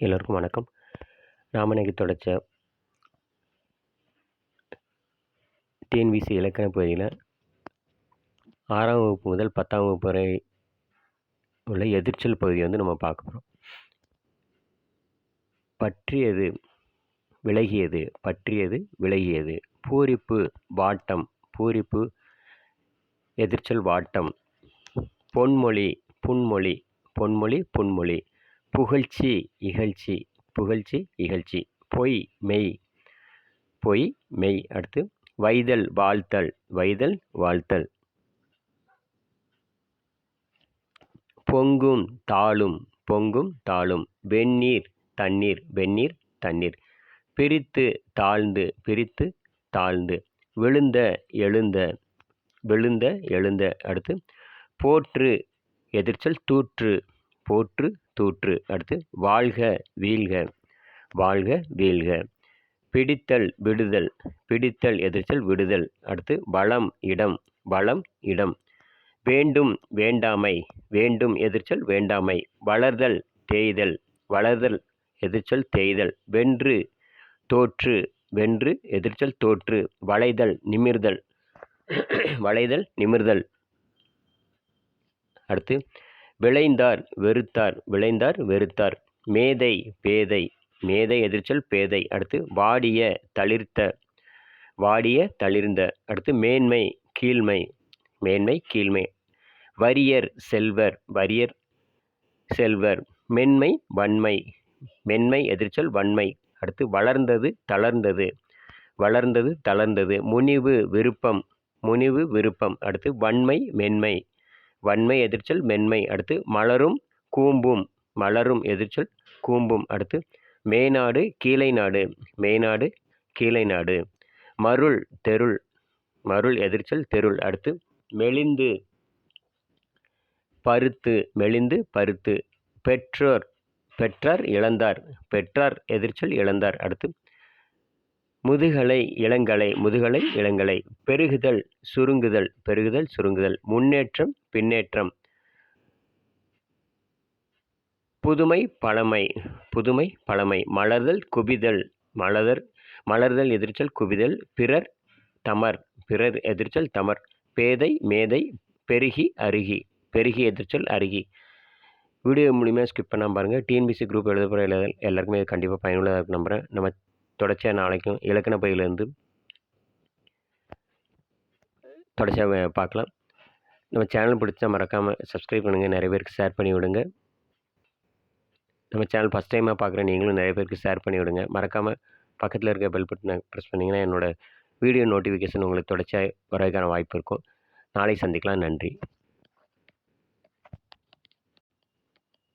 எல்லோருக்கும் வணக்கம். நாம் இன்னைக்கு தொடச்ச டிஎன்பிசி இலக்கண பகுதியில் ஆறாம் வகுப்பு முதல் பத்தாம் வகுப்பு வரை உள்ள எதிர்ச்சல் பகுதியை வந்து நம்ம பார்க்க போகிறோம் பற்றியது விலகியது பற்றியது விலகியது. பூரிப்பு வாட்டம் பூரிப்பு எதிர்ச்சல் வாட்டம். பொன்மொழி புன்மொழி பொன்மொழி புன்மொழி. புகழ்ச்சி இகழ்ச்சி புகழ்ச்சி இகழ்ச்சி. பொய் மெய். பொய் மெய். அடுத்து வைதல் வாழ்த்தல். வைதல் வாழ்த்தல். பொங்கும் தாளும். பொங்கும் தாளும். வெந்நீர் தண்ணீர். வெந்நீர் தண்ணீர். பிரித்து தாழ்ந்து. பிரித்து தாழ்ந்து. விழுந்த எழுந்த. விழுந்த எழுந்த. அடுத்து போற்று எதிர்ச்சல் தூற்று. போற்று தூற்று. அடுத்து வாழ்க வீழ்க வாழ்க வீழ்க பிடித்தல் விடுதல் பிடித்தல் எதிர்ச்சல் விடுதல். அடுத்து வளம் இடம் வளம் இடம் வேண்டும் வேண்டாமை வேண்டும் எதிர்ச்சல் வேண்டாமை வளர்தல் தேய்தல் வளர்தல் எதிர்ச்சல் தேய்தல் வென்று தோற்று வென்று எதிர்ச்சல் தோற்று வளைதல் நிமிர்தல் வளைதல் நிமிர்தல். அடுத்து விளைந்தார் வெறுத்தார் விளைந்தார் வெறுத்தார். மேதை பேதை மேதை எதிர்ச்சல் பேதை. அடுத்து வாடிய தளிர்த்த வாடிய தளிர்ந்த. அடுத்து மேன்மை கீழ்மை மேன்மை கீழ்மை. வரியர் செல்வர் வரியர் செல்வர். மென்மை வன்மை மென்மை எதிர்ச்சல் வன்மை. அடுத்து வளர்ந்தது தளர்ந்தது வளர்ந்தது தளர்ந்தது. முனிவு விருப்பம் முனிவு விருப்பம். அடுத்து வன்மை மென்மை. வன்மை எதிர்ச்சல் மென்மை அடுத்து மலரும் கூம்பும். மலரும் எதிர்ச்சல் கூம்பும் அடுத்து மேநாடு கீழை நாடு மேநாடு கீழை நாடு மருள் தெருள். மருள் எதிர்ச்சல் தெருள் அடுத்து மெலிந்து. பருத்து மெலிந்து பருத்து. பெற்றோர் பெற்றார் இழந்தார். பெற்றார் எதிர்ச்சல் இழந்தார் அடுத்து முதுகலை இளங்கலை முதுகலை இளங்கலை. பெருகுதல் சுருங்குதல் பெருகுதல் சுருங்குதல். முன்னேற்றம் பின்னேற்றம். புதுமை பழமை. புதுமை பழமை. மலர்தல் குவிதல். மலர் மலர்தல் எதிர்ச்சல் குவிதல். பிறர் தமர். பிறர் எதிர்ச்சல் தமர். பேதை மேதை. பெருகி அருகி. பெருகி எதிர்ச்சல் அருகி. வீடியோ மூலிமா ஸ்கிப் பண்ணாமல் பாருங்கள் டிஎன்பிசி குரூப் எழுத போகிற எல்லா எல்லாருக்குமே கண்டிப்பாக பயனுள்ளதாக இருக்கும் நம்புகிறேன் நம்ம தொடர்ச்சியாக நாளைக்கும் இலக்கண பயிலிருந்து தொடர்ச்சியாக பார்க்கலாம். நம்ம சேனல் பிடிச்சா மறக்காமல் சப்ஸ்கிரைப் பண்ணுங்கள் நிறைய பேருக்கு ஷேர் பண்ணி விடுங்க. நம்ம சேனல் ஃபஸ்ட் டைமாக பார்க்குற நீங்களும் நிறைய பேருக்கு ஷேர் பண்ணி விடுங்க. மறக்காமல் பக்கத்தில் இருக்க பெல் பட்டனை ப்ரெஸ் பண்ணிங்கன்னா என்னோடய வீடியோ நோட்டிஃபிகேஷன் உங்களுக்கு தொடர்ச்சியாக வரதுக்கான வாய்ப்பு இருக்கும். நாளை சந்திக்கலாம். நன்றி.